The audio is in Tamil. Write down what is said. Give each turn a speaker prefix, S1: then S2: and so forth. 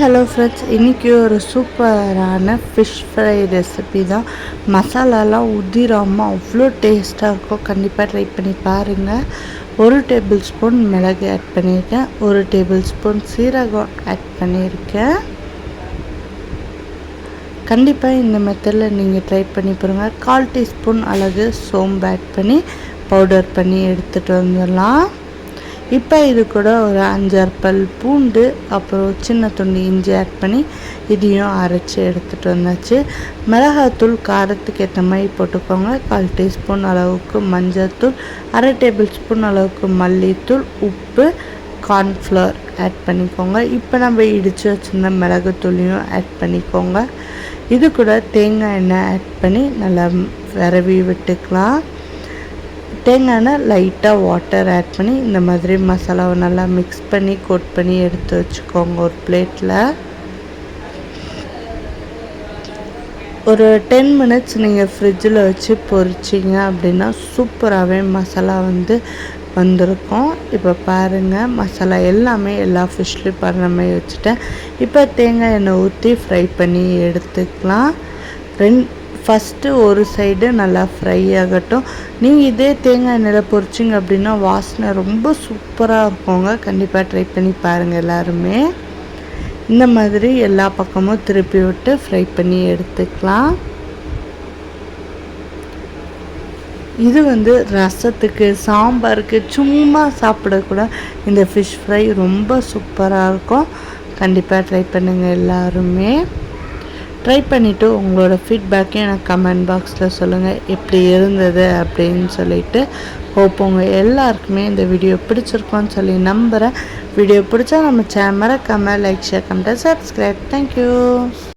S1: ஹலோ ஃப்ரெண்ட்ஸ் இன்றைக்கி ஒரு சூப்பரான ஃபிஷ் ஃப்ரை ரெசிபி தான். மசாலாலாம் உதிராமல் அவ்வளோ டேஸ்ட்டாக இருக்கும் கண்டிப்பாக ட்ரை பண்ணி பாருங்கள் ஒரு டேபிள் ஸ்பூன் மிளகு ஆட் பண்ணியிருக்கேன் ஒரு டேபிள் ஸ்பூன் சீரகம் ஆட் பண்ணியிருக்கேன் கண்டிப்பாக இந்த மெத்தடில் நீங்கள் ட்ரை பண்ணி பாருங்கள் கால் டீஸ்பூன் அளவு சோம்பு ஆட் பண்ணி பவுடர் பண்ணி எடுத்துகிட்டு வந்துடலாம். இப்போ இது கூட ஒரு அஞ்சாறு பல் பூண்டு அப்புறம் சின்ன துண்டு இஞ்சி ஆட் பண்ணி இதையும் அரைச்சி எடுத்துகிட்டு வந்தாச்சு. மிளகாத்தூள் காரத்துக்கு ஏற்ற மாதிரி போட்டுக்கோங்க. கால் டீஸ்பூன் அளவுக்கு மஞ்சள்தூள் அரை டேபிள் ஸ்பூன் அளவுக்கு மல்லித்தூள் உப்பு கார்ன்ஃப்ளவர் ஆட் பண்ணிக்கோங்க. இப்போ நம்ம இடித்து வச்சுருந்த மிளகுத்தூளையும் ஆட் பண்ணிக்கோங்க. இது கூட தேங்காய் எண்ணெய் ஆட் பண்ணி நல்லா விரவி விட்டுக்கலாம். தேங்காய் லைட்டாக வாட்டர் ஆட் பண்ணி இந்த மாதிரி மசாலாவை நல்லா மிக்ஸ் பண்ணி கோட் பண்ணி எடுத்து வச்சுக்கோங்க ஒரு பிளேட்டில் ஒரு டென் மினிட்ஸ் நீங்கள் ஃப்ரிட்ஜில் வச்சு பொரிச்சிங்க அப்படின்னா சூப்பராகவே மசாலா வந்து வந்திருக்கும். இப்போ பாருங்கள் மசாலா எல்லாமே எல்லா ஃபிஷ்லேயும் பண்ணுற மாதிரி வச்சுட்டேன். இப்போ தேங்காய் எண்ணெய் ஊற்றி ஃப்ரை பண்ணி எடுத்துக்கலாம். ரெண்டு ஃபஸ்ட்டு ஒரு சைடு நல்லா ஃப்ரை ஆகட்டும். நீங்கள் இதே தேங்காய் எண்ணெயில் பொரிச்சிங்க அப்படின்னா வாசனை ரொம்ப சூப்பராக இருக்குங்க. கண்டிப்பாக ட்ரை பண்ணி பாருங்கள் எல்லாருமே. இந்த மாதிரி எல்லா பக்கமும் திருப்பி விட்டு ஃப்ரை பண்ணி எடுத்துக்கலாம். இது வந்து ரசத்துக்கு சாம்பாருக்கு சும்மா சாப்பிடக்கூட இந்த ஃபிஷ் ஃப்ரை ரொம்ப சூப்பராக இருக்கும். கண்டிப்பாக ட்ரை பண்ணுங்கள் எல்லாருமே. ட்ரை பண்ணிவிட்டு உங்களோட ஃபீட்பேக்கையும் எனக்கு கமெண்ட் பாக்ஸில் சொல்லுங்கள் எப்படி இருந்தது அப்படின்னு சொல்லிட்டு ஹோப் உங்கள் எல்லாருக்குமே இந்த வீடியோ பிடிச்சிருக்கோன்னு சொல்லி நம்புகிறேன் வீடியோ பிடிச்சா நம்ம சேனல் மறக்காமல் like share comment subscribe thank you